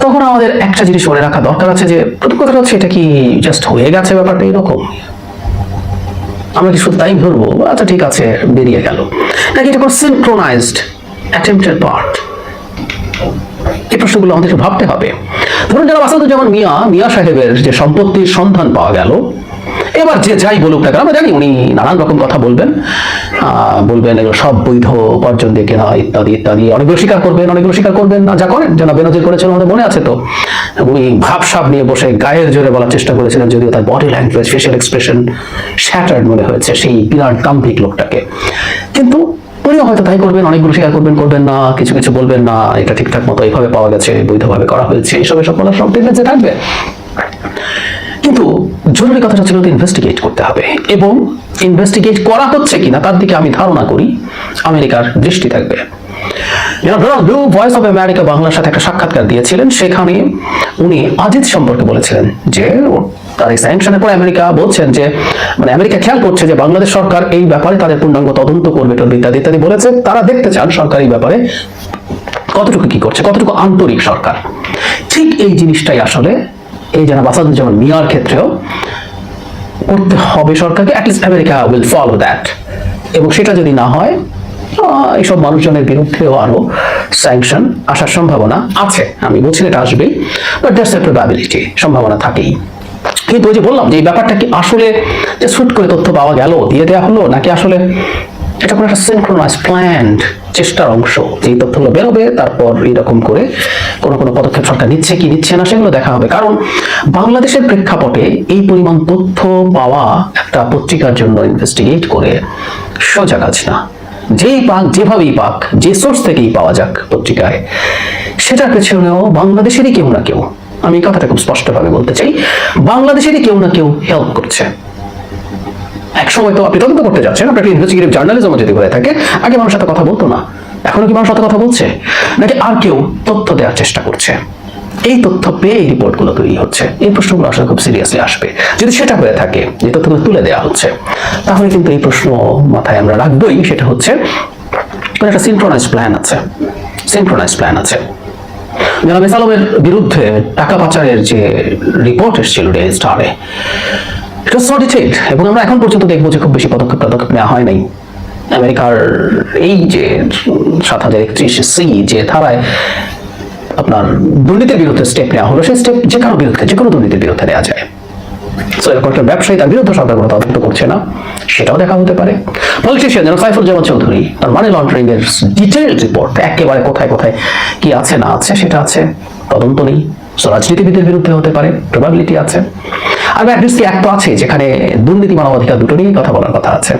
তখন আমাদের একটা জিনিস মনে রাখা দরকার আছে যে, প্রথম কথা হচ্ছে এটা কি জাস্ট হয়ে গেছে ব্যাপারটা এরকম? আমরা কি শুধু তাই ধরবো? আচ্ছা ঠিক আছে, বেরিয়ে গেল। নাকি এটা কোনো সিনক্রোনাইজড অ্যাটেম্পটেড পার্ট এই প্রশ্নগুলো আমাদেরকে ভাবতে হবে। ধরুন যারা আসাদুজ্জামান মিয়া মিয়া সাহেবের যে সম্পত্তির সন্ধান পাওয়া গেল এবার যে যাই বলুক না কেন, আমরা জানি উনি নানান রকম কথা বলবেন। বলবেন এগুলো সব বৈধ উপার্জন দিয়ে কেনা ইত্যাদি ইত্যাদি। অনেকগুলো স্বীকার করবেন, অনেকগুলো স্বীকার করবেন। না, যা করেন, যেন বেনজির করেছেন আমাদের মনে আছে তো। উনি ভাবসাব নিয়ে বসে গায়ের জোরে বলার চেষ্টা করেছিলেন, যদিও তার body language facial expression shattered মনে হয়েছে সেই বিরাট কাম্পিক লোকটাকে। কিন্তু উনিও হয়তো তাই করবেন, অনেকগুলো স্বীকার করবেন করবেন না, কিছু কিছু বলবেন না, এটা ঠিকঠাক মতো এইভাবে পাওয়া গেছে, বৈধভাবে করা হয়েছে এইসব এসব বলার সব থাকবে। কিন্তু জরুরি কথাটা ছিল ইনভেস্টিগেট করতে হবে। এবং ইনভেস্টিগেট করা হচ্ছে কিনা তার দিকে আমি ধারণা করি আমেরিকার দৃষ্টি থাকবে। ব্লু ভয়েস অফ আমেরিকা বাংলার সাথে একটা সাক্ষাৎকার দিয়েছিলেন। সেখানে উনি সম্পর্কে বলেছিলেন যে তার এই স্যাংশনের আমেরিকা বলছেন যে মানে আমেরিকা খেয়াল করছে যে বাংলাদেশ সরকার এই ব্যাপারে তাদের পূর্ণাঙ্গ তদন্ত করবে ইত্যাদি ইত্যাদি বলেছে। তারা দেখতে চান সরকার এই ব্যাপারে কতটুকু কি করছে, কতটুকু আন্তরিক সরকার। ঠিক এই জিনিসটাই আসলে এই যারা বাসাদুজ্জামান মিয়ার ক্ষেত্রেও করতে হবে সরকারকে at least America will follow that এবং সেটা যদি না হয় এইসব মানুষজনের বিরুদ্ধেও আরও স্যাংশন আসার সম্ভাবনা আছে। আমি বলছি এটা আসবেই বাট দ্যাটস এ প্রবাবিলিটি সম্ভাবনা থাকেই। কিন্তু ওই যে বললাম যে এই ব্যাপারটা কি আসলে যে শুট করে তথ্য পাওয়া গেল, দিয়ে দেওয়া হলো, নাকি আসলে এটা কোনো একটা সিনক্রোনাইজ প্ল্যান্ড চেষ্টার অংশ। এই তথ্যগুলো বেরোবে তারপর এইরকম করে কোনো কোনো পদক্ষেপ সরকার নিচ্ছে কি নিচ্ছে না, সেগুলো দেখা হবে। কারণ বাংলাদেশের প্রেক্ষাপটে এই পরিমাণ তথ্য পাওয়া একটা পত্রিকার জন্য ইনভেস্টিগেট করে সোজা কাজ না। যেই পাক, যেভাবেই পাক, যে সোর্স থেকেই পাওয়া যাক পত্রিকায়, সেটার পেছনেও বাংলাদেশেরই কেউ না কেউ, আমি কথাটা খুব স্পষ্টভাবে বলতে চাই, বাংলাদেশেরই কেউ না কেউ হেল্প করছে। এক সময় তো আপনি তদন্ত করতে যাচ্ছেন। আপনার ইনভেস্টিগেটিভ জার্নালিজম যদি হয়ে থাকে। আগে মানুষের সাথে কথা বলতো না। এখনও কি মানুষ সাথে কথা বলছে? নাকি আর কেউ তথ্য দেওয়ার চেষ্টা করছে? এই তথ্য পেয়ে এই রিপোর্টগুলো তৈরি হচ্ছে। এই প্রশ্নগুলো আসলে খুব সিরিয়াসলি আসবে। যদি সেটা হয়ে থাকে, যে তথ্যগুলো তুলে দেওয়া হচ্ছে, তাহলে কিন্তু এই প্রশ্ন মাথায় আমরা রাখবোই। সেটা হচ্ছে একটা সিনক্রোনাইজ প্ল্যান আছে। সিনক্রোনাইজ প্ল্যান আছে। জনাব বিরুদ্ধে টাকা পাচারের যে রিপোর্ট এসেছিল ডে স্টারে এটা সো ডিটেইলড এবং আমরা এখন পর্যন্ত দেখব যে খুব বেশি পদক্ষেপ পদক্ষেপ নেওয়া হয় নাই। আমেরিকার এই যে সাত হাজার একত্রিশ সি যে ধারায় আপনার দুর্নীতির বিরুদ্ধে স্টেপ নেওয়া হলো সেই স্টেপ যে কারও বিরুদ্ধে যে কোনো দুর্নীতির বিরুদ্ধে নেওয়া যায়। So, এরকম একটা ব্যবসায়ী তার বিরুদ্ধে সরকার কোনো তদন্ত করছে না। সেটাও দেখা হতে পারে। পলিটিশিয়ান যেন সাইফুল জামান চৌধুরী তার মানি লন্ডারিং এর ডিটেইলড রিপোর্ট একেবারে কোথায় কোথায় কি আছে না আছে সেটা আছে। তদন্ত নেই। So, রাজনীতিবিদের বিরুদ্ধে হতে পারে প্রবাবিলিটি আছে। আর অ্যাটলিস্ট এক আছে যেখানে দুর্নীতি মানবাধিকার দুটো নিয়েই কথা বলার কথা আছে।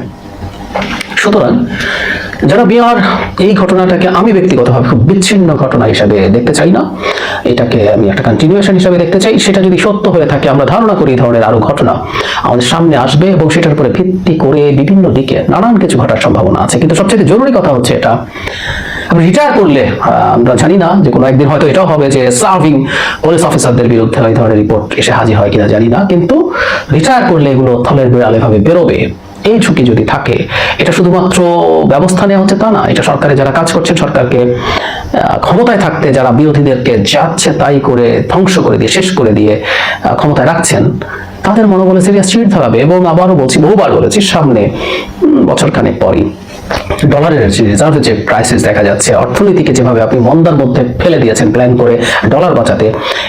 সুতরাং যারা বিহার এই ঘটনাটাকে আমি ব্যক্তিগতভাবে খুব বিচ্ছিন্ন ঘটনা হিসাবে দেখতে চাই না। এটাকে আমি একটা কন্টিনিউয়েশন হিসাবে দেখতে চাই। সেটা যদি সত্য হয়ে থাকে আমরা ধারণা করি এই ধরনের আরও ঘটনা আমাদের সামনে আসবে এবং সেটার উপরে ভিত্তি করে বিভিন্ন দিকে নানান কিছু ঘটার সম্ভাবনা আছে। কিন্তু সবচেয়ে জরুরি কথা হচ্ছে এটা আমি রিটায়ার করলে আমরা জানি না যে কোনো একদিন হয়তো এটাও হবে যে সার্ভিং পুলিশ অফিসারদের বিরুদ্ধে এই ধরনের রিপোর্ট এসে হাজির হয় কিনা জানি না, কিন্তু রিটায়ার করলে এগুলো থলের বিড়ালে ভাবে বেরোবে। এই ঝুঁকি যদি থাকে, এটা শুধুমাত্র ব্যবস্থা নেওয়া হচ্ছে তা না, এটা সরকারে যারা কাজ করছেন সরকারকে ক্ষমতায় থাকতে যারা বিরোধীদেরকে যাচ্ছে তাই করে ধ্বংস করে দিয়ে, শেষ করে দিয়ে ক্ষমতায় রাখছেন, তাদের মনোবলে সিরিয়াস চিড় ধরাবে এবং আবারও বলছি, বহুবার বলেছি, সামনে বছরখানেক পরই। ডলারের রিজার্ভে যে ক্রাইসিস দেখা যাচ্ছে, অর্থনীতিকে যেভাবে আপনি মন্দার মধ্যে ফেলে দিয়েছেন প্ল্যান করে ডলার বাঁচাতে,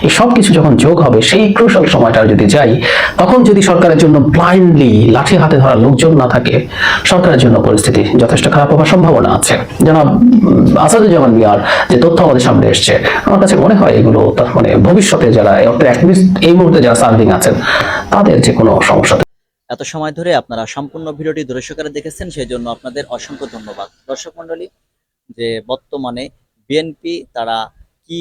এই সব কিছু যখন যোগ হবে, সেই ক্রুশাল সময়টা যদি যাই, তখন যদি সরকারের জন্য ব্লাইন্ডলি লাঠি হাতে ধরা লোকজন না থাকে, সরকারের জন্য পরিস্থিতি যথেষ্ট খারাপ হওয়ার সম্ভাবনা আছে। জনাব আসাদুজ্জামান মিয়ার যে তথ্য আমাদের সামনে এসছে, আমার কাছে মনে হয় এগুলো তার মানে ভবিষ্যতে যারা এই মুহূর্তে যারা সার্ভিং আছেন, তাদের যে কোনো সমস্যা এত সময় ধরে আপনারা সম্পূর্ণ ভিডিওটি দর্শকরা দেখেছেন সেই জন্য আপনাদের অসংখ্য ধন্যবাদ। দর্শক মণ্ডলী, যে বর্তমানে বিএনপি তারা কি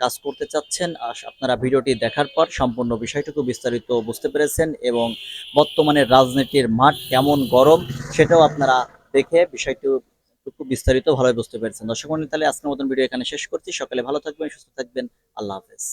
কাজ করতে চাচ্ছেন আপনারা ভিডিওটি দেখার পর সম্পূর্ণ বিষয়টুকু বিস্তারিত বুঝতে পেরেছেন এবং বর্তমানে রাজনীতির মাঠ কেমন গরম, সেটাও আপনারা দেখে বিষয়টি খুব বিস্তারিত ভালোই বুঝতে পেরেছেন। দর্শক মন্ডলী তাহলে আজকের মতন ভিডিও এখানে শেষ করছি। সকালে ভালো থাকবেন, সুস্থ থাকবেন। আল্লাহ হাফেজ।